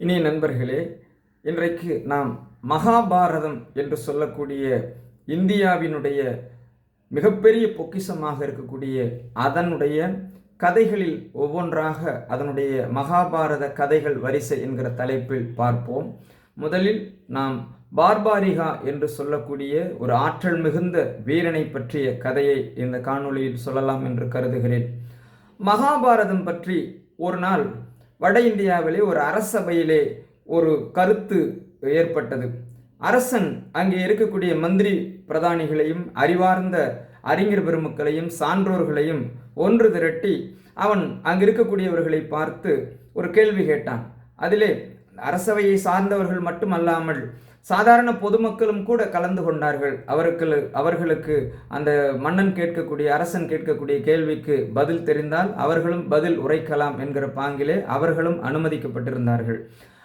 இனிய நண்பர்களே இன்றைக்கு நாம் மகாபாரதம் என்று சொல்லக்கூடிய இந்தியாவினுடைய மிகப்பெரிய பொக்கிஷமாக இருக்கக்கூடிய அதனுடைய கதைகளில் ஒவ்வொன்றாக அதனுடைய மகாபாரத கதைகள் வரிசை என்கிற தலைப்பில் பார்ப்போம். முதலில் நாம் பார்பாரிகா என்று சொல்லக்கூடிய ஒரு ஆற்றல் மிகுந்த வீரனை பற்றிய கதையை இந்த காணொளியில் சொல்லலாம் என்று கருதுகிறேன். மகாபாரதம் பற்றி ஒரு நாள் வட இந்தியாவிலே ஒரு அரசபையிலே ஒரு கருத்து ஏற்பட்டது. அரசன் அங்கே இருக்கக்கூடிய மந்திரி பிரதானிகளையும் அறிவார்ந்த அறிஞர் பெருமக்களையும் சான்றோர்களையும் ஒன்று திரட்டி அவன் அங்கு இருக்கக்கூடியவர்களை பார்த்து ஒரு கேள்வி கேட்டான். அதிலே அரசவையை சார்ந்தவர்கள் மட்டுமல்லாமல் சாதாரண பொதுமக்களும் கூட கலந்து கொண்டார்கள். அவருக்கு அவர்களுக்கு அந்த மன்னன் கேட்கக்கூடிய அரசன் கேட்கக்கூடிய கேள்விக்கு பதில் தெரிந்தால் அவர்களும் பதில் உரைக்கலாம் என்கிற பாங்கிலே அவர்களும் அனுமதிக்கப்பட்டிருந்தார்கள்.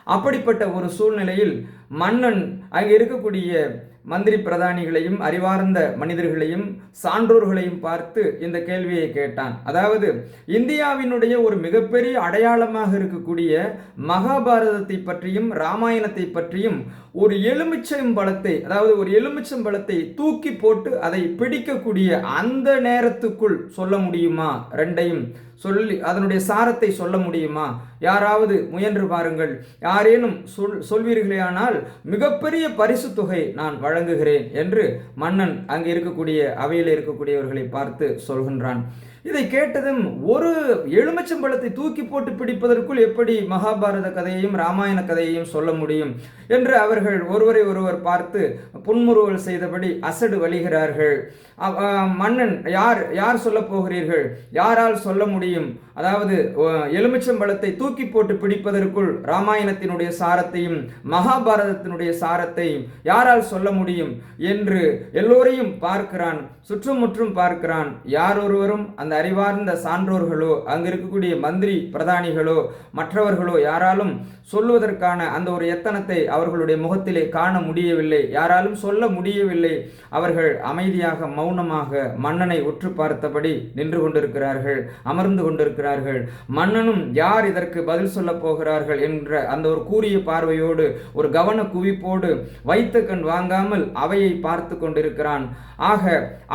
அப்படிப்பட்ட ஒரு சூழ்நிலையில் மன்னன் அங்கே இருக்கக்கூடிய மந்திரி பிரதானிகளையும் அறிவார்ந்த மனிதர்களையும் சான்றோர்களையும் பார்த்து இந்த கேள்வியை கேட்டான். அதாவது இந்தியாவினுடைய ஒரு மிகப்பெரிய அடையாளமாக இருக்கக்கூடிய மகாபாரதத்தை பற்றியும் ராமாயணத்தை பற்றியும் ஒரு எலுமிச்சம் பழத்தை அதாவது ஒரு எலுமிச்சம் பழத்தை தூக்கி போட்டு அதை பிடிக்கக்கூடிய அந்த நேரத்துக்குள் சொல்ல முடியுமா? ரெண்டையும். சொல்லி அதனுடைய சாரத்தை சொல்ல முடியுமா? யாராவது முயன்று பாருங்கள். யாரேனும் சொல் சொல்வீர்களேயானால் மிகப்பெரிய பரிசு தொகை நான் வழங்குகிறேன் என்று மன்னன் அங்கே இருக்கக்கூடிய அவையில் இருக்கக்கூடியவர்களை பார்த்து சொல்கின்றான். இதை கேட்டதும் ஒரு எலுமிச்சம்பழத்தை தூக்கி போட்டு பிடிப்பதற்குள் எப்படி மகாபாரத கதையையும் ராமாயண கதையையும் சொல்ல முடியும் என்று அவர்கள் ஒருவரை ஒருவர் பார்த்து புன்முறுவல் செய்தபடி அசடு வழிகிறார்கள். மன்னன் யார் யார் சொல்ல போகிறீர்கள்? யாரால் சொல்ல முடியும்? அதாவது எலுமிச்சம்பழத்தை தூக்கி போட்டு பிடிப்பதற்குள் ராமாயணத்தினுடைய சாரத்தையும் மகாபாரதத்தினுடைய சாரத்தையும் யாரால் சொல்ல முடியும்? என்று எல்லோரையும் பார்க்கிறான் சுற்றுமுற்றும் பார்க்கிறான். யார் ஒருவரும் அந்த அறிவார்ந்த சான்றோர்களோ அங்கு இருக்கக்கூடிய மந்திரி பிரதானிகளோ மற்றவர்களோ யாராலும் சொல்லுவதற்கான அந்த ஒரு எத்தனத்தை அவர்களுடைய முகத்திலே காண முடியவில்லை. யாராலும் சொல்ல முடியவில்லை. அவர்கள் அமைதியாக மௌனமாக மன்னனை உற்று பார்த்தபடி நின்று கொண்டிருக்கிறார்கள் அமர்ந்து கொண்டிருக்கிறார்கள். மன்னனும் யார் இதற்கு பதில் சொல்ல போகிறார்கள் என்ற அந்த ஒரு கூறிய பார்வையோடு ஒரு கவன குவிப்போடு வைத்த கண் வாங்காமல் அவையை பார்த்து கொண்டிருக்கிறான். ஆக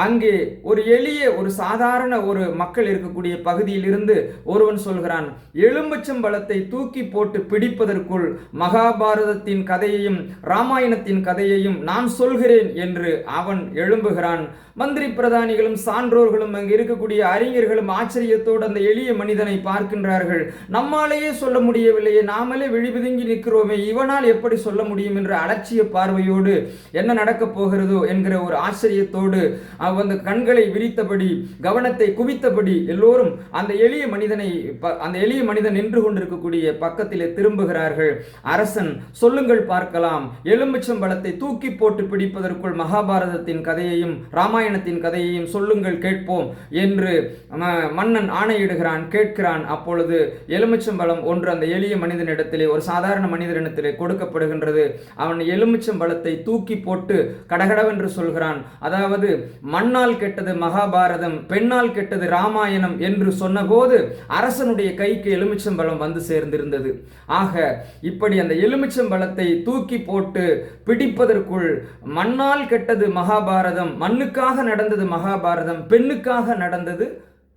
அங்கே ஒரு எளிய ஒரு சாதாரண ஒரு மக்கள் இருக்கக்கூடிய பகுதியிலிருந்து ஒருவன் சொல்கிறான் எலும்பச்சம் பலத்தை தூக்கி போட்டு பிடிப்பதற்குள் மகாபாரதத்தின் கதையையும் ராமாயணத்தின் கதையையும் நான் சொல்கிறேன் என்று அவன் எழும்புகிறான். மந்திரி பிரதானிகளும் சான்றோர்களும் அங்கு இருக்கக்கூடிய அறிஞர்களும் ஆச்சரியத்தோடு அந்த எளிய மனிதனை பார்க்கின்றார்கள். நம்மாலேயே சொல்ல முடியவில்லையே நாமளே விழிபிதுங்கி நிற்கிறோமே இவனால் எப்படி சொல்ல முடியும் என்ற அலட்சிய பார்வையோடு என்ன நடக்கப் போகிறதோ என்கிற ஒரு ஆச்சரியத்தோடு அந்த கண்களை விரித்தபடி கவனத்தை குவித்தபடி எல்லோரும் அந்த எளிய மனிதனை அந்த எளிய மனிதன் நின்று கொண்டிருக்கக்கூடிய பக்கத்திலே திரும்புகிறார்கள். அரசன் சொல்லுங்கள் பார்க்கலாம். எலுமிச்சம் பலத்தை தூக்கி போட்டு பிடிப்பதற்குள் மகாபாரதத்தின் கதையையும் ராமாயண ராமாயணத்தின் கதையையும் சொல்லுங்கள் கேட்போம் என்று மன்னன் ஆணையிடுகிறான் கேட்கிறான். அப்பொழுது எலுமிச்சம்பழம் ஒன்று அந்த எளிய மனிதனிடத்திலே ஒரு சாதாரண மனிதனிடத்திலே கொடுக்கப்படுகின்றது. அவன் எலுமிச்சம்பழத்தை தூக்கி போட்டு கடகடவென்று சொல்கிறான். அதாவது மண்ணால் கெட்டது மகாபாரதம் பெண்ணால் கெட்டது ராமாயணம் என்று சொன்னபோது அரசனுடைய கைக்கு எலுமிச்சம்பழம் வந்து சேர்ந்திருந்தது. ஆக இப்படி அந்த எலுமிச்சம்பழத்தை தூக்கி போட்டு பிடிப்பதற்குள் மண்ணால் கெட்டது மகாபாரதம் மண்ணுக்காக நடந்தது மகாபாரதம் பெண்ணுக்காக நடந்தது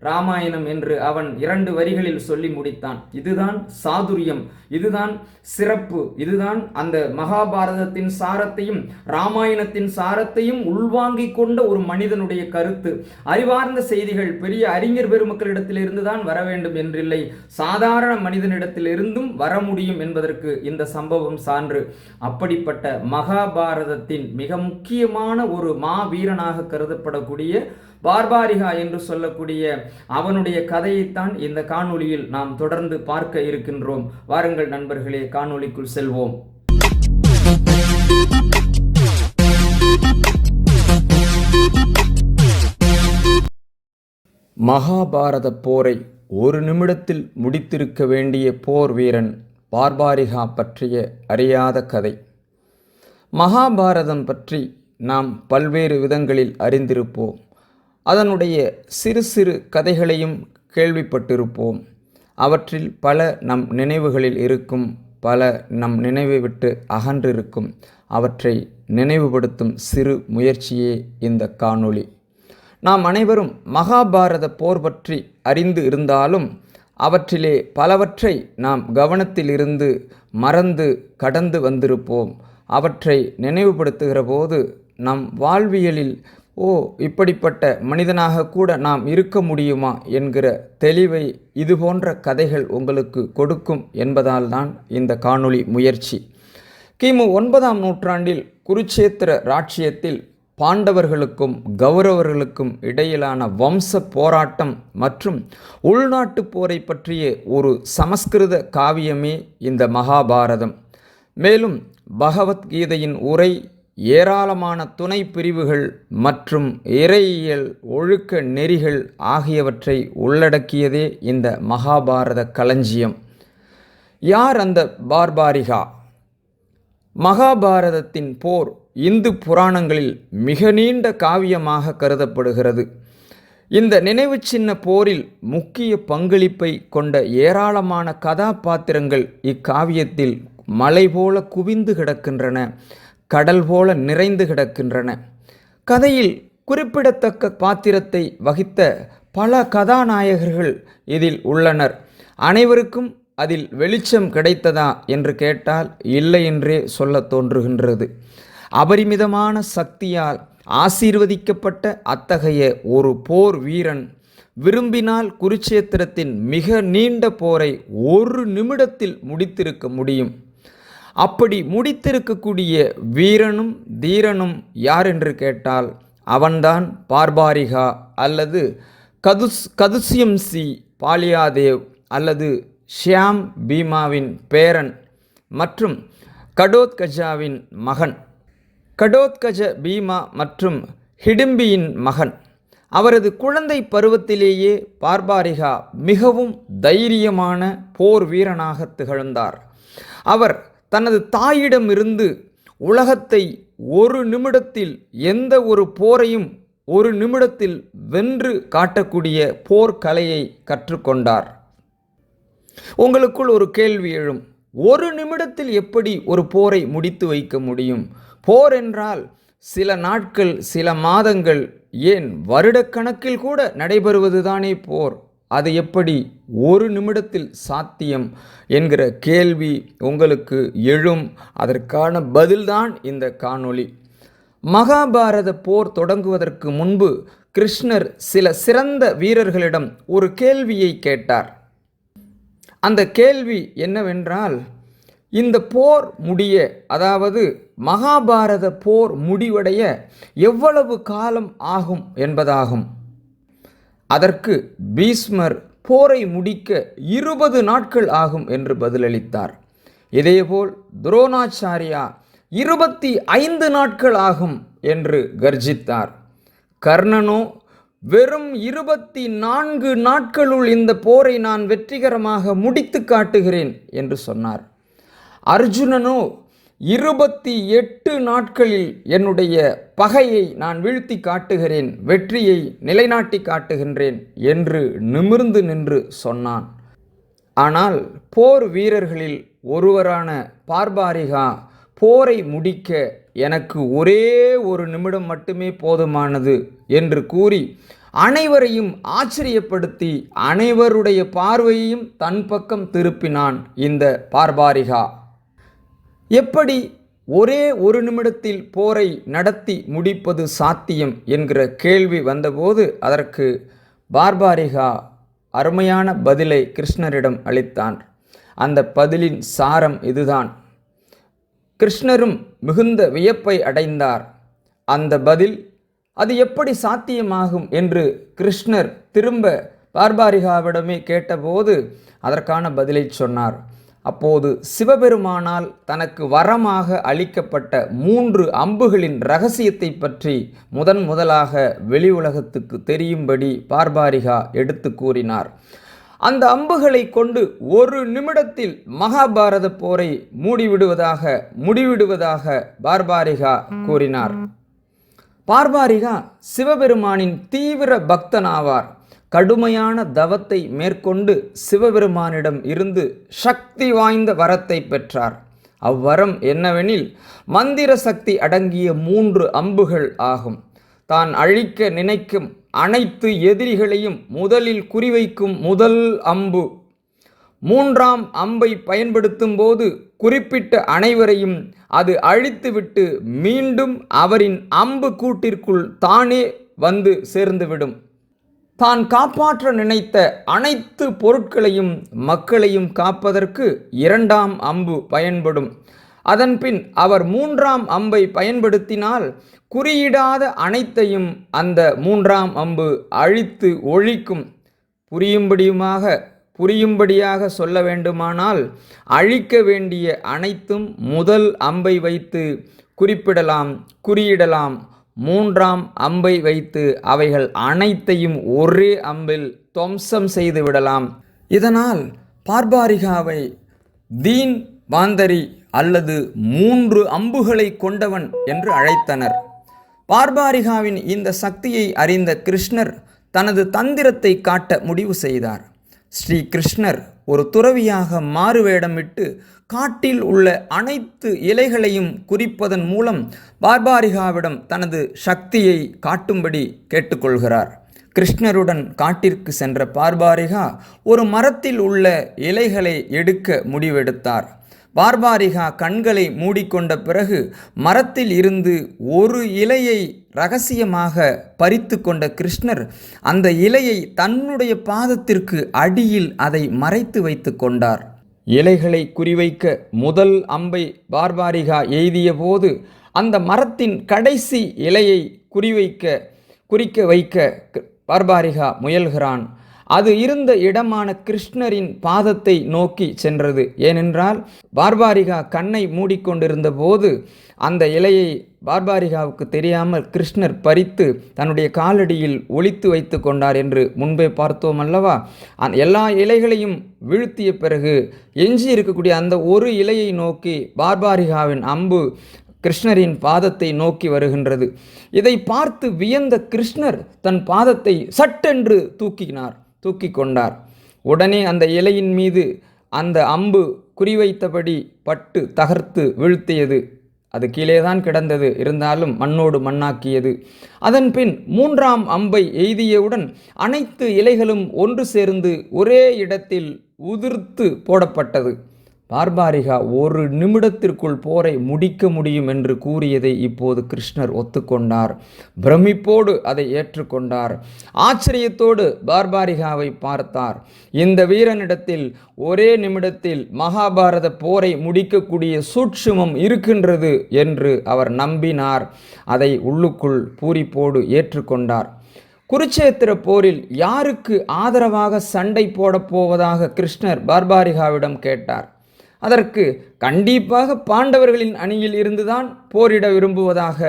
ராமாயணம் என்று அவன் இரண்டு வரிகளில் சொல்லி முடித்தான். இதுதான் சாதுரியம் இதுதான் சிறப்பு இதுதான் அந்த மகாபாரதத்தின் சாரத்தையும் ராமாயணத்தின் சாரத்தையும் உள்வாங்கிக் கொண்ட ஒரு மனிதனுடைய கருத்து. அறிவார்ந்த செய்திகள் பெரிய அறிஞர் பெருமக்களிடத்திலிருந்து தான் வர வேண்டும் என்றில்லை. சாதாரண மனிதனிடத்திலிருந்தும் வர முடியும் என்பதற்கு இந்த சம்பவம் சான்று. அப்படிப்பட்ட மகாபாரதத்தின் மிக முக்கியமான ஒரு மாவீரனாக கருதப்படக்கூடிய பார்பாரிகா என்று சொல்லக்கூடிய அவனுடைய கதையைத்தான் இந்த காணொளியில் நாம் தொடர்ந்து பார்க்க இருக்கின்றோம். வாருங்கள் நண்பர்களே காணொளிக்குள் செல்வோம். மகாபாரத போரை ஒரு நிமிடத்தில் முடித்திருக்க வேண்டிய போர் வீரன் பார்பாரிகா பற்றிய அறியாத கதை. மகாபாரதம் பற்றி நாம் பல்வேறு விதங்களில் அறிந்திருப்போம். அதனுடைய சிறு சிறு கதைகளையும் கேள்விப்பட்டிருப்போம். அவற்றில் பல நம் நினைவுகளில் இருக்கும் பல நம் நினைவை விட்டு அகன்றிருக்கும். அவற்றை நினைவுபடுத்தும் சிறு முயற்சியே இந்த காணொளி. நாம் அனைவரும் மகாபாரத போர் பற்றி அறிந்து இருந்தாலும் அவற்றிலே பலவற்றை நாம் கவனத்திலிருந்து மறந்து கடந்து வந்திருப்போம். அவற்றை நினைவுபடுத்துகிற போது நம் வாழ்வியலில் ஓ இப்படிப்பட்ட மனிதனாக கூட நாம் இருக்க முடியுமா என்கிற தெளிவை இதுபோன்ற கதைகள் உங்களுக்கு கொடுக்கும் என்பதால் தான் இந்த காணொளி முயற்சி. கிமு ஒன்பதாம் நூற்றாண்டில் குருச்சேத்திர ராட்சியத்தில் பாண்டவர்களுக்கும் கௌரவர்களுக்கும் இடையிலான வம்ச போராட்டம் மற்றும் உள்நாட்டு போரை பற்றிய ஒரு சமஸ்கிருத காவியமே இந்த மகாபாரதம். மேலும் பகவத்கீதையின் உரை ஏராளமான துணை பிரிவுகள் மற்றும் இறையியல் ஒழுக்க நெறிகள் ஆகியவற்றை உள்ளடக்கியதே இந்த மகாபாரத களஞ்சியம். யார் அந்த பார்பாரிகா? மகாபாரதத்தின் போர் இந்து புராணங்களில் மிக நீண்ட காவியமாக கருதப்படுகிறது. இந்த நினைவு சின்ன போரில் முக்கிய பங்களிப்பை கொண்ட ஏராளமான கதாபாத்திரங்கள் இக்காவியத்தில் மலை போல குவிந்து கிடக்கின்றன. கடல் போல நிறைந்து கிடக்கின்றன. கதையில் குறிப்பிடத்தக்க பாத்திரத்தை வகித்த பல கதாநாயகர்கள் இதில் உள்ளனர். அனைவருக்கும் அதில் வெளிச்சம் கிடைத்ததா என்று கேட்டால் இல்லை என்றே சொல்ல தோன்றுகின்றது. அபரிமிதமான சக்தியால் ஆசீர்வதிக்கப்பட்ட அத்தகைய ஒரு போர் வீரன் விரும்பினால் குருச்சேத்திரத்தின் மிக நீண்ட போரை ஒரு நிமிடத்தில் முடித்திருக்க முடியும். அப்படி முடித்திருக்கக்கூடிய வீரனும் தீரனும் யார் என்று கேட்டால் அவன்தான் பார்பாரிகா அல்லது கதுஸ் கதுசியம்சி பாலியாதேவ் அல்லது ஷியாம் பீமாவின் பேரன் மற்றும் கடோத்கஜாவின் மகன். கடோத்கஜ பீமா மற்றும் ஹிடிம்பியின் மகன். அவரது குழந்தை பருவத்திலேயே பார்பாரிகா மிகவும் தைரியமான போர் வீரனாக திகழ்ந்தார். அவர் தனது தாயிடமிருந்து உலகத்தை ஒரு நிமிடத்தில் எந்த ஒரு போரையும் ஒரு நிமிடத்தில் வென்று காட்டக்கூடிய போர்க்கலையை கற்றுக்கொண்டார். உங்களுக்குள் ஒரு கேள்வி எழும். ஒரு நிமிடத்தில் எப்படி ஒரு போரை முடித்து வைக்க முடியும்? போர் என்றால் சில நாட்கள் சில மாதங்கள் ஏன் வருடக்கணக்கில் கூட நடைபெறுவதுதானே போர்? அது எப்படி ஒரு நிமிடத்தில் சாத்தியம் என்கிற கேள்வி உங்களுக்கு எழும். அதற்கான பதில்தான் இந்த காணொளி. மகாபாரத போர் தொடங்குவதற்கு முன்பு கிருஷ்ணர் சில சிறந்த வீரர்களிடம் ஒரு கேள்வியை கேட்டார். அந்த கேள்வி என்னவென்றால் இந்த போர் முடிய அதாவது மகாபாரத போர் முடிவடைய எவ்வளவு காலம் ஆகும் என்பதாகும். அதற்கு பீஸ்மர் போரை முடிக்க இருபது நாட்கள் ஆகும் என்று பதிலளித்தார். இதேபோல் துரோணாச்சாரியா இருபத்தி ஐந்து நாட்கள் ஆகும் என்று கர்ஜித்தார். கர்ணனோ வெறும் இருபத்தி நான்கு நாட்களுள் இந்த போரை நான் வெற்றிகரமாக முடித்து காட்டுகிறேன் என்று சொன்னார். அர்ஜுனனோ இருபத்தி எட்டு நாட்களில் என்னுடைய பகையை நான் வீழ்த்தி காட்டுகிறேன் வெற்றியை நிலைநாட்டி காட்டுகின்றேன் என்று நிமிர்ந்து நின்று சொன்னான். ஆனால் போர் வீரர்களில் ஒருவரான பார்பாரிகா போரை முடிக்க எனக்கு ஒரே ஒரு நிமிடம் மட்டுமே போதுமானது என்று கூறி அனைவரையும் ஆச்சரியப்படுத்தி அனைவருடைய பார்வையையும் தன் பக்கம் திருப்பினான் இந்த பார்பாரிகா. எப்படி ஒரே ஒரு நிமிடத்தில் போரை நடத்தி முடிப்பது சாத்தியம் என்கிற கேள்வி வந்தபோது அதற்கு பார்பாரிகா அருமையான பதிலை கிருஷ்ணரிடம் அளித்தான். அந்த பதிலின் சாரம் இதுதான். கிருஷ்ணரும் மிகுந்த வியப்பை அடைந்தார். அந்த பதில் அது எப்படி சாத்தியமாகும்? என்று கிருஷ்ணர் திரும்ப பார்பாரிகாவிடமே கேட்டபோது அதற்கான பதிலை சொன்னார். அப்போது சிவபெருமானால் தனக்கு வரமாக அளிக்கப்பட்ட மூன்று அம்புகளின் ரகசியத்தை பற்றி முதன் முதலாக வெளி உலகத்துக்கு தெரியும்படி பார்பாரிகா எடுத்து கூறினார். அந்த அம்புகளை கொண்டு ஒரு நிமிடத்தில் மகாபாரத போரை மூடிவிடுவதாக முடிவிடுவதாக பார்பாரிகா கூறினார். பார்பாரிகா சிவபெருமானின் தீவிர பக்தனாவார். கடுமையான தவத்தை மேற்கொண்டு சிவபெருமானிடம் இருந்து சக்தி வாய்ந்த வரத்தை பெற்றார். அவ்வரம் என்னவெனில் மந்திர சக்தி அடங்கிய மூன்று அம்புகள் ஆகும். தான் அழிக்க நினைக்கும் அனைத்து எதிரிகளையும் முதலில் குறிவைக்கும் முதல் அம்பு. மூன்றாம் அம்பை பயன்படுத்தும் போது குறிப்பிட்ட அனைவரையும் அது அழித்துவிட்டு மீண்டும் அவரின் அம்பு கூட்டிற்குள் தானே வந்து சேர்ந்துவிடும். தான் காப்பாற்ற நினைத்த அனைத்து பொருட்களையும் மக்களையும் காப்பதற்கு இரண்டாம் அம்பு பயன்படும். அதன்பின் அவர் மூன்றாம் அம்பை பயன்படுத்தினால் குறியிடாத அனைத்தையும் அந்த மூன்றாம் அம்பு அழித்து ஒழிக்கும். புரியும்படியுமாக புரியும்படியாக சொல்ல வேண்டுமானால் அழிக்க வேண்டிய அனைத்தும் முதல் அம்பை வைத்து குறிப்பிடலாம் குறியிடலாம். மூன்றாம் அம்பை வைத்து அவைகள் அனைத்தையும் ஒரே அம்பில் துவம்சம் செய்து விடலாம். இதனால் பார்பாரிகாவை தீன் பாந்தரி அல்லது மூன்று அம்புகளை கொண்டவன் என்று அழைத்தனர். பார்பாரிகாவின் இந்த சக்தியை அறிந்த கிருஷ்ணர் தனது தந்திரத்தை காட்ட முடிவு செய்தார். ஸ்ரீ கிருஷ்ணர் ஒரு துறவியாக மாறுவேடமிட்டு காட்டில் உள்ள அனைத்து இலைகளையும் குறிப்பதன் மூலம் பார்பாரிகாவிடம் தனது சக்தியை காட்டும்படி கேட்டுக்கொள்கிறார். கிருஷ்ணருடன் காட்டிற்கு சென்ற பார்பாரிகா ஒரு மரத்தில் உள்ள இலைகளை எடுக்க முடிவெடுத்தார். பார்பாரிகா கண்களை மூடிக்கொண்ட பிறகு மரத்தில் இருந்து ஒரு இலையை ரகசியமாக பறித்து கொண்ட கிருஷ்ணர் அந்த இலையை தன்னுடைய பாதத்திற்கு அடியில் அதை மறைத்து வைத்து கொண்டார். இலைகளை குறிவைக்க முதல் அம்பை பார்பாரிகா எய்திய போது அந்த மரத்தின் கடைசி இலையை குறிவைக்க குறிக்க வைக்க பார்பாரிகா முயல்கிறான். அது இருந்த இடமான கிருஷ்ணரின் பாதத்தை நோக்கி சென்றது. ஏனென்றால் பார்பாரிகா கண்ணை மூடிக்கொண்டிருந்த போது அந்த இலையை பார்பாரிகாவுக்கு தெரியாமல் கிருஷ்ணர் பறித்து தன்னுடைய காலடியில் ஒளித்து வைத்து கொண்டார் என்று முன்பே பார்த்தோம் அல்லவா? எல்லா இலைகளையும் வீழ்த்திய பிறகு எஞ்சி இருக்கக்கூடிய அந்த ஒரு இலையை நோக்கி பார்பாரிகாவின் அம்பு கிருஷ்ணரின் பாதத்தை நோக்கி வருகின்றது. இதை பார்த்து வியந்த கிருஷ்ணர் தன் பாதத்தை சட்டென்று தூக்கினார். தூக்கி கொண்டார் உடனே அந்த இலையின் மீது அந்த அம்பு குறிவைத்தபடி பட்டு தகர்த்து வீழ்த்தியது. அது கீழே தான் கிடந்தது. இருந்தாலும் மண்ணோடு மண்ணாக்கியது. அதன் பின் மூன்றாம் அம்பை எய்தியவுடன் அனைத்து இலைகளும் ஒன்று சேர்ந்து ஒரே இடத்தில் உதிர்த்து போடப்பட்டது. பார்பாரிகா ஒரு நிமிடத்திற்குள் போரை முடிக்க முடியும் என்று கூறியதை இப்போது கிருஷ்ணர் ஒத்துக்கொண்டார். பிரமிப்போடு அதை ஏற்றுக்கொண்டார். ஆச்சரியத்தோடு பார்பாரிகாவை பார்த்தார். இந்த வீரனிடத்தில் ஒரே நிமிடத்தில் மகாபாரத போரை முடிக்கக்கூடிய சூட்சுமம் இருக்கின்றது என்று அவர் நம்பினார். அதை உள்ளுக்குள் பூரிப்போடு ஏற்றுக்கொண்டார். குருச்சேத்திர போரில் யாருக்கு ஆதரவாக சண்டை போடப் போவதாக கிருஷ்ணர் பார்பாரிகாவிடம் கேட்டார். அதற்கு கண்டிப்பாக பாண்டவர்களின் அணியில் இருந்துதான் போரிட விரும்புவதாக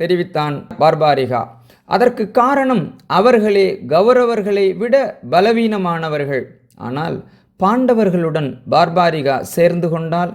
தெரிவித்தான் பார்பாரிகா. அதற்கு காரணம் அவர்களே கௌரவர்களை விட பலவீனமானவர்கள். ஆனால் பாண்டவர்களுடன் பார்பாரிகா சேர்ந்து கொண்டால்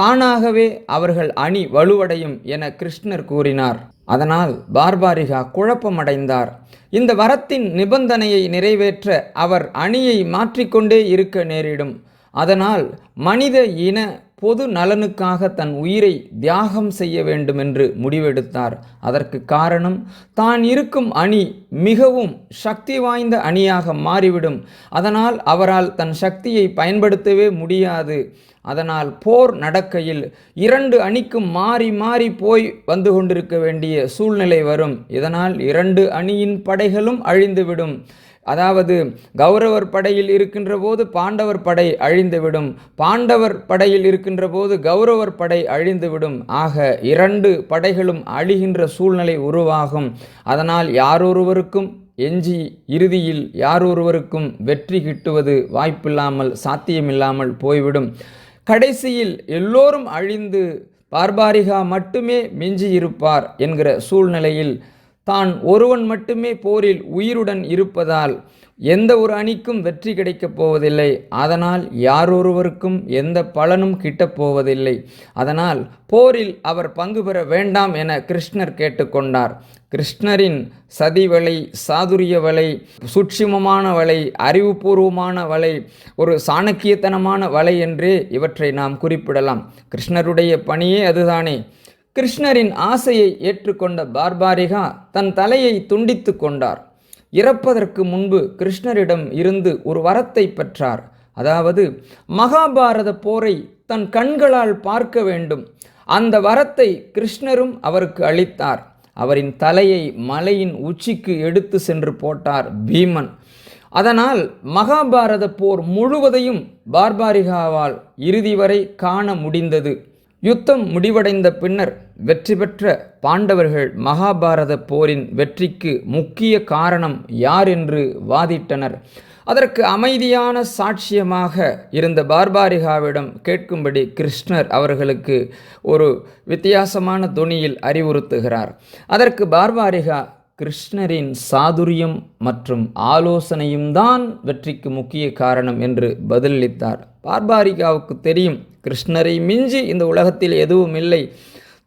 தானாகவே அவர்கள் அணி வலுவடையும் என கிருஷ்ணர் கூறினார். அதனால் பார்பாரிகா குழப்பமடைந்தார். இந்த வரத்தின் நிபந்தனையை நிறைவேற்ற அவர் அணியை மாற்றிக்கொண்டே இருக்க நேரிடும். அதனால் மனித இன பொது நலனுக்காக தன் உயிரை தியாகம் செய்ய வேண்டும் என்று முடிவெடுத்தார். அதற்கு காரணம் தான் இருக்கும் அணி மிகவும் சக்தி வாய்ந்த அணியாக மாறிவிடும். அதனால் அவரால் தன் சக்தியை பயன்படுத்தவே முடியாது. அதனால் போர் நடக்கையில் இரண்டு அணிக்கும் மாறி மாறி போய் வந்து கொண்டிருக்க வேண்டிய சூழ்நிலை வரும். இதனால் இரண்டு அணியின் படைகளும் அழிந்துவிடும். அதாவது கௌரவர் படையில் இருக்கின்ற போது பாண்டவர் படை அழிந்துவிடும். பாண்டவர் படையில் இருக்கின்ற போது கௌரவர் படை அழிந்துவிடும். ஆக இரண்டு படைகளும் அழிகின்ற சூழ்நிலை உருவாகும். அதனால் யாரொருவருக்கும் எஞ்சி இறுதியில் யாரொருவருக்கும் வெற்றி கிட்டுவது வாய்ப்பில்லாமல் சாத்தியமில்லாமல் போய்விடும். கடைசியில் எல்லோரும் அழிந்து பார்பாரிகா மட்டுமே மிஞ்சி இருப்பார் என்கிற சூழ்நிலையில் தான் ஒருவன் மட்டுமே போரில் உயிருடன் இருப்பதால் எந்த ஒரு அணிக்கும் வெற்றி கிடைக்கப் போவதில்லை. அதனால் யாரொருவருக்கும் எந்த பலனும் கிட்டப் போவதில்லை. அதனால் போரில் அவர் பங்கு பெற வேண்டாம் என கிருஷ்ணர் கேட்டுக்கொண்டார். கிருஷ்ணரின் சதி வலை சாதுரிய வலை சுட்சிமமான வலை அறிவுபூர்வமான வலை ஒரு சாணக்கியத்தனமான வலை என்றே இவற்றை நாம் குறிப்பிடலாம். கிருஷ்ணருடைய பணியே அதுதானே. கிருஷ்ணரின் ஆசையை ஏற்றுக்கொண்ட பார்பாரிகா தன் தலையை துண்டித்து கொண்டார். இறப்பதற்கு முன்பு கிருஷ்ணரிடம் இருந்து ஒரு வரத்தை பெற்றார். அதாவது மகாபாரத போரை தன் கண்களால் பார்க்க வேண்டும். அந்த வரத்தை கிருஷ்ணரும் அவருக்கு அளித்தார். அவரின் தலையை மலையின் உச்சிக்கு எடுத்து சென்று போட்டார் பீமன். அதனால் மகாபாரத போர் முழுவதையும் பார்பாரிகாவால் இறுதி வரை காண முடிந்தது. யுத்தம் முடிவடைந்த பின்னர் வெற்றி பெற்ற பாண்டவர்கள் மகாபாரத போரின் வெற்றிக்கு முக்கிய காரணம் யார் என்று வாதிட்டனர். அதற்கு அமைதியான சாட்சியமாக இருந்த பார்பாரிகாவிடம் கேட்கும்படி கிருஷ்ணர் அவர்களுக்கு ஒரு வித்தியாசமான துணியில் அறிவுறுத்துகிறார். அதற்கு பார்பாரிகா கிருஷ்ணரின் சாதுரியம் மற்றும் ஆலோசனையும் தான் வெற்றிக்கு முக்கிய காரணம் என்று பதிலளித்தார். பார்பாரிகாவுக்கு தெரியும் கிருஷ்ணரை மிஞ்சி இந்த உலகத்தில் எதுவும் இல்லை.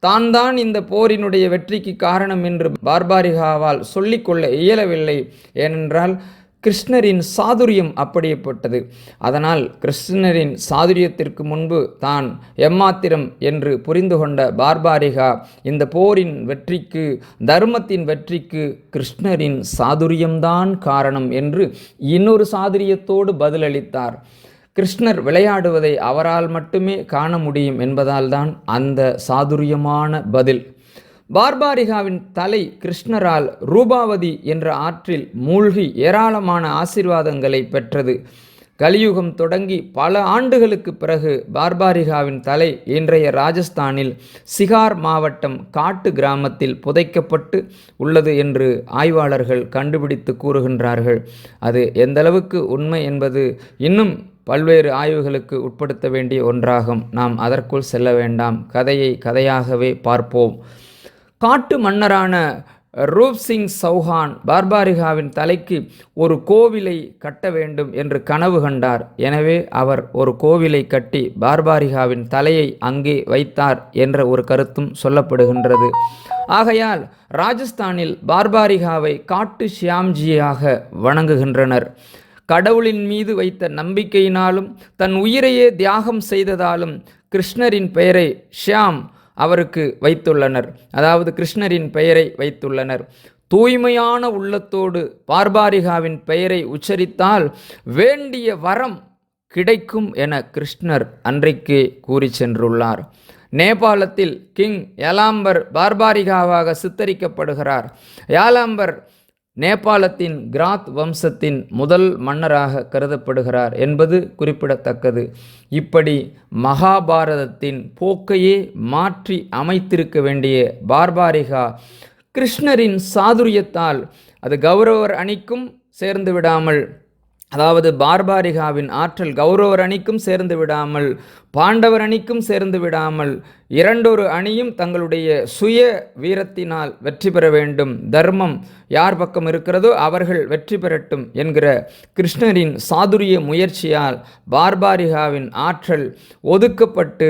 தான் தான் இந்த போரினுடைய வெற்றிக்கு காரணம் என்று பார்பாரிகாவால் சொல்லிக்கொள்ள இயலவில்லை. ஏனென்றால் கிருஷ்ணரின் சாதுரியம் அப்படியேப்பட்டது. அதனால் கிருஷ்ணரின் சாதுரியத்திற்கு முன்பு தான் எம்மாத்திரம் என்று புரிந்து கொண்ட பார்பாரிகா இந்த போரின் வெற்றிக்கு தர்மத்தின் வெற்றிக்கு கிருஷ்ணரின் சாதுரியம்தான் காரணம் என்று இன்னொரு சாதுரியத்தோடு பதிலளித்தார். கிருஷ்ணர் விளையாடுவதை அவரால் மட்டுமே காண முடியும் என்பதால்தான் அந்த சாதுரியமான பதில். பார்பாரிகாவின் தலை கிருஷ்ணரால் ரூபாவதி என்ற ஆற்றில் மூழ்கி ஏராளமான ஆசிர்வாதங்களை பெற்றது. கலியுகம் தொடங்கி பல ஆண்டுகளுக்கு பிறகு பார்பாரிகாவின் தலை இன்றைய ராஜஸ்தானில் சிகார் மாவட்டம் காட்டு கிராமத்தில் புதைக்கப்பட்டு உள்ளது என்று ஆய்வாளர்கள் கண்டுபிடித்து கூறுகின்றார்கள். அது எந்தளவுக்கு உண்மை என்பது இன்னும் பல்வேறு ஆய்வுகளுக்கு உட்படுத்த வேண்டிய ஒன்றாகும். நாம் அதற்குள் செல்ல வேண்டாம். கதையை கதையாகவே பார்ப்போம். காட்டு மன்னரான ரூப் சிங் சௌஹான் பார்பாரிகாவின் தலைக்கு ஒரு கோவிலை கட்ட வேண்டும் என்று கனவு கண்டார். எனவே அவர் ஒரு கோவிலை கட்டி பார்பாரிகாவின் தலையை அங்கே வைத்தார் என்ற ஒரு கருத்தும் சொல்லப்படுகின்றது. ஆகையால் ராஜஸ்தானில் பார்பாரிகாவை காட்டு ஷியாம்ஜியாக வணங்குகின்றனர். கடவுளின் மீது வைத்த நம்பிக்கையினாலும் தன் உயிரையே தியாகம் செய்ததாலும் கிருஷ்ணரின் பெயரை ஷியாம் அவருக்கு வைத்துள்ளனர். அதாவது கிருஷ்ணரின் பெயரை வைத்துள்ளனர். தூய்மையான உள்ளத்தோடு பார்பாரிகாவின் பெயரை உச்சரித்தால் வேண்டிய வரம் கிடைக்கும் என கிருஷ்ணர் அன்றைக்கு கூறி சென்றுள்ளார். நேபாளத்தில் கிங் யலாம்பர் பார்பாரிகாவாக சித்தரிக்கப்படுகிறார். யாலாம்பர் நேபாளத்தின் கிராத் வம்சத்தின் முதல் மன்னராக கருதப்படுகிறார் என்பது குறிப்பிடத்தக்கது. இப்படி மகாபாரதத்தின் போக்கையே மாற்றி அமைத்திருக்க வேண்டிய பார்பாரிகா கிருஷ்ணரின் சாதுரியத்தால் அது கௌரவர் அணிக்கும் சேர்ந்து விடாமல் அதாவது பார்பாரிகாவின் ஆற்றல் கௌரவர் அணிக்கும் சேர்ந்து விடாமல் பாண்டவர் அணிக்கும் சேர்ந்து விடாமல் இரண்டொரு அணியும் தங்களுடைய சுய வீரத்தினால் வெற்றி பெற வேண்டும். தர்மம் யார் பக்கம் இருக்கிறதோ அவர்கள் வெற்றி பெறட்டும் என்கிற கிருஷ்ணரின் சாதுரிய முயற்சியால் பார்பாரிகாவின் ஆற்றல் ஒதுக்கப்பட்டு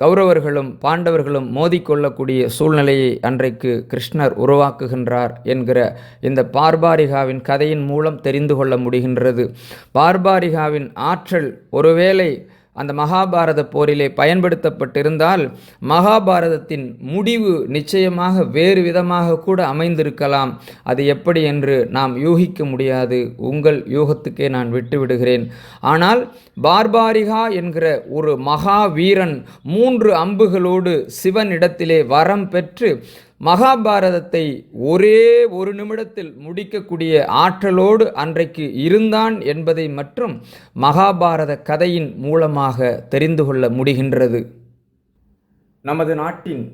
கௌரவர்களும் பாண்டவர்களும் மோதிக்கொள்ளக்கூடிய சூழ்நிலையை அன்றைக்கு கிருஷ்ணர் உருவாக்குகின்றார் என்கிற இந்த பார்பாரிகாவின் கதையின் மூலம் தெரிந்து கொள்ள முடிகின்றது. பார்பாரிகாவின் ஆற்றல் ஒருவேளை அந்த மகாபாரத போரிலே பயன்படுத்தப்பட்டிருந்தால் மகாபாரதத்தின் முடிவு நிச்சயமாக வேறு விதமாக கூட அமைந்திருக்கலாம். அது எப்படி என்று நாம் யூகிக்க முடியாது. உங்கள் யூகத்துக்கே நான் விட்டுவிடுகிறேன். ஆனால் பார்பாரிகா என்கிற ஒரு மகாவீரன் மூன்று அம்புகளோடு சிவனிடத்திலே வரம் பெற்று மகாபாரதத்தை ஒரே ஒரு நிமிடத்தில் முடிக்கக்கூடிய ஆற்றலோடு அன்றைக்கு இருந்தான் என்பதை மற்றும் மகாபாரத கதையின் மூலமாக தெரிந்து கொள்ள முடிகின்றது. நமது நாட்டின்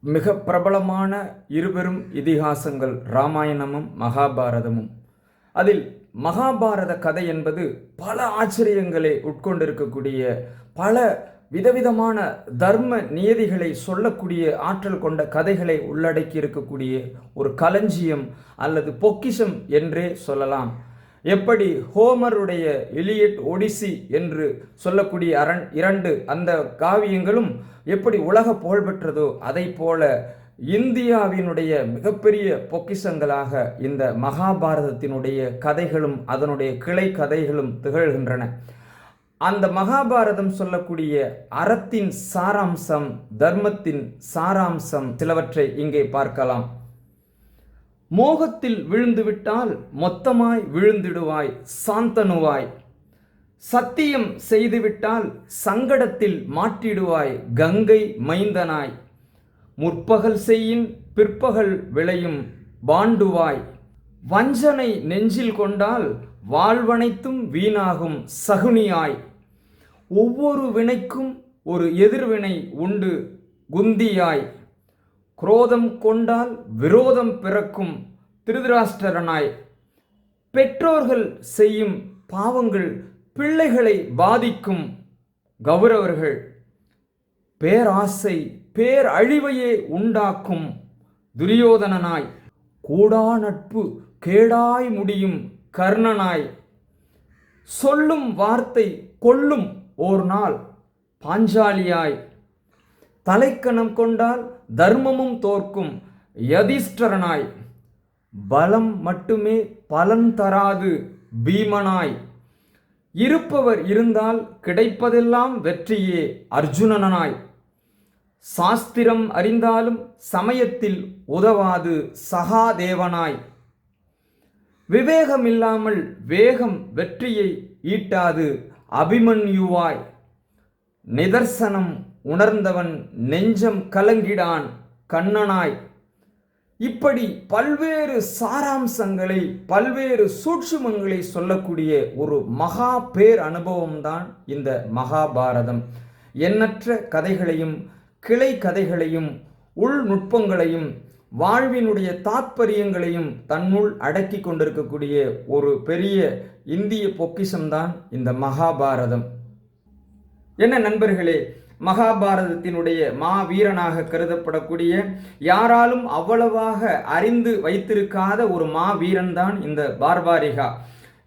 மிக பிரபலமான இருபெரும் இதிகாசங்கள் ராமாயணமும் மகாபாரதமும். அதில் மகாபாரத கதை என்பது பல ஆச்சரியங்களை உட்கொண்டிருக்கக்கூடிய பல விதவிதமான தர்ம நியதிகளை சொல்லக்கூடிய ஆற்றல் கொண்ட கதைகளை உள்ளடக்கி இருக்கக்கூடிய ஒரு களஞ்சியம் அல்லது பொக்கிஷம் என்றே சொல்லலாம். எப்படி ஹோமருடைய எலியட் ஒடிசி என்று சொல்லக்கூடிய அரண் இரண்டு அந்த காவியங்களும் எப்படி உலக புகழ்பெற்றதோ அதை போல இந்தியாவினுடைய மிகப்பெரிய பொக்கிஷங்களாக இந்த மகாபாரதத்தினுடைய கதைகளும் அதனுடைய கிளை கதைகளும் திகழ்கின்றன. அந்த மகாபாரதம் சொல்லக்கூடிய அறத்தின் சாராம்சம் தர்மத்தின் சாராம்சம் சிலவற்றை இங்கே பார்க்கலாம். மோகத்தில் விழுந்துவிட்டால் மொத்தமாய் விழுந்திடுவாய் சாந்தனுவாய். சத்தியம் செய்துவிட்டால் சங்கடத்தில் மாட்டிடுவாய் கங்கை மைந்தனாய். முற்பகல் செய்யின் பிற்பகல் விளையும் பாண்டுவாய். வஞ்சனை நெஞ்சில் கொண்டால் வாழ்வனைத்தும் வீணாகும் சகுனியாய். ஒவ்வொரு வினைக்கும் ஒரு எதிர்வினை உண்டு. குந்தியாய் குரோதம் கொண்டால் விரோதம் பிறக்கும் திருதராஷ்டிரனாய். பெற்றோர்கள் செய்யும் பாவங்கள் பிள்ளைகளை பாதிக்கும் கௌரவர்கள். பேராசை பேரழிவையே உண்டாக்கும் துரியோதனனாய். கூடா நட்பு கேடாய் முடியும் கர்ணனாய். சொல்லும் வார்த்தை கொல்லும் ஓர் நாள் பாஞ்சாலியாய். தலைக்கணம் கொண்டால் தர்மமும் தோற்கும் யதிஷ்டரனாய். பலம் மட்டுமே பலன் தராது பீமனாய். இருப்பவர் இருந்தால் கிடைப்பதெல்லாம் வெற்றியே அர்ஜுனனாய் சாஸ்திரம் அறிந்தாலும் சமயத்தில் உதவாது சகாதேவனாய். விவேகமில்லாமல் வேகம் வெற்றியை ஈட்டாது அபிமன்யுவாய். நிதர்சனம் உணர்ந்தவன் நெஞ்சம் கலங்கிடான் கண்ணனாய். இப்படி பல்வேறு சாராம்சங்களை பல்வேறு சூட்சுமங்களை சொல்லக்கூடிய ஒரு மகா பேர் அனுபவம்தான் இந்த மகாபாரதம். எண்ணற்ற கதைகளையும் கிளை கதைகளையும் உள்நுட்பங்களையும் வாழ்வினுடைய தாத்பரியங்களையும் தன்னுள் அடக்கி கொண்டிருக்கக்கூடிய ஒரு பெரிய இந்திய பொக்கிஷம்தான் இந்த மகாபாரதம். என்ன நண்பர்களே மகாபாரதத்தினுடைய மாவீரனாக கருதப்படக்கூடிய யாராலும் அவ்வளவாக அறிந்து வைத்திருக்காத ஒரு மாவீரன் தான் இந்த பார்பாரிகா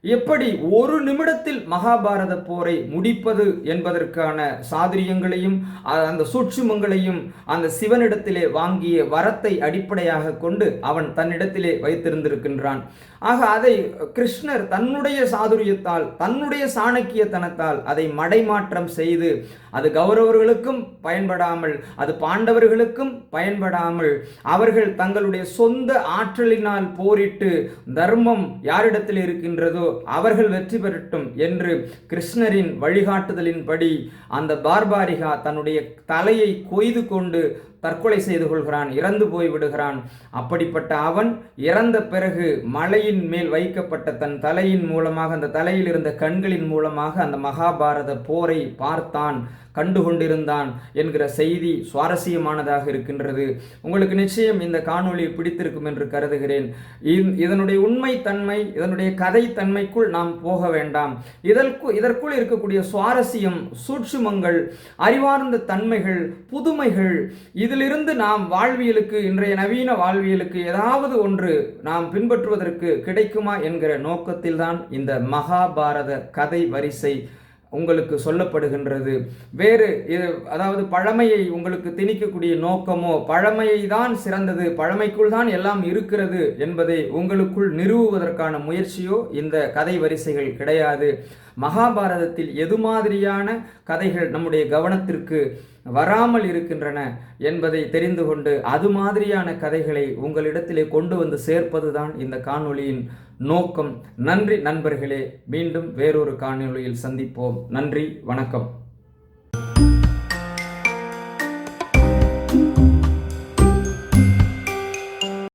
எப்படி ஒரு நிமிடத்தில் மகாபாரத போரை முடிப்பது என்பதற்கான சாதுரியங்களையும் அந்த சூட்சுமங்களையும் அந்த சிவனிடத்திலே வாங்கிய வரத்தை அடிப்படையாக கொண்டு அவன் தன்னிடத்திலே வைத்திருந்திருக்கின்றான். ஆக அதை கிருஷ்ணர் தன்னுடைய சாதுரியத்தால் தன்னுடைய சாணக்கியத்தனத்தால் அதை மடைமாற்றம் செய்து அது கௌரவர்களுக்கும் பயன்படாமல் அது பாண்டவர்களுக்கும் பயன்படாமல் அவர்கள் தங்களுடைய சொந்த ஆற்றலினால் போரிட்டு தர்மம் யாரிடத்தில் இருக்கின்றதோ அவர்கள் வெற்றி பெறட்டும் என்று கிருஷ்ணரின் வழிகாட்டுதலின்படி அந்த பார்பாரிகா தன்னுடைய தலையை கொய்து கொண்டு தற்கொலை செய்து கொள்கிறான் இறந்து போய் விடுகிறான். அப்படிப்பட்ட அவன் இறந்த பிறகு மலையின் மேல் வைக்கப்பட்ட தன் தலையின் மூலமாக அந்த தலையில் இருந்த கண்களின் மூலமாக அந்த மகாபாரத போரை பார்த்தான் கண்டு கொண்டிருந்தான் என்கிற செய்தி சுவாரஸ்யமானதாக இருக்கின்றது. உங்களுக்கு நிச்சயம் இந்த காணொளி பிடித்திருக்கும் என்று கருதுகிறேன். இதனுடைய உண்மை தன்மை இதனுடைய கதை தன்மைக்குள் நாம் போக வேண்டாம். இதற்கு இதற்குள் இருக்கக்கூடிய சுவாரஸ்யம் சூட்சுமங்கள் அறிவார்ந்த தன்மைகள் புதுமைகள் இது இதிலிருந்து நாம் வாழ்வியலுக்கு இன்றைய நவீன வாழ்வியலுக்கு ஏதாவது ஒன்று நாம் பின்பற்றுவதற்கு கிடைக்குமா என்கிற நோக்கத்தில்தான் இந்த மகாபாரத கதை வரிசை உங்களுக்கு சொல்லப்படுகின்றது. வேறு இது அதாவது பழமையை உங்களுக்கு திணிக்கக்கூடிய நோக்கமோ பழமையை தான் சிறந்தது பழமைக்குள் தான் எல்லாம் இருக்கிறது என்பதை உங்களுக்குள் நிறுவுவதற்கான முயற்சியோ இந்த கதை வரிசைகள் கிடையாது. மகாபாரதத்தில் எது மாதிரியான கதைகள் நம்முடைய கவனத்திற்கு வராமல் இருக்கின்றன என்பதை தெரிந்து கொண்டு அது மாதிரியான கதைகளை உங்களிடத்திலே கொண்டு வந்து சேர்ப்பதுதான் இந்த காணொளியின் நோக்கம். நன்றி நண்பர்களே மீண்டும் வேறொரு காணொளியில் சந்திப்போம். நன்றி வணக்கம்.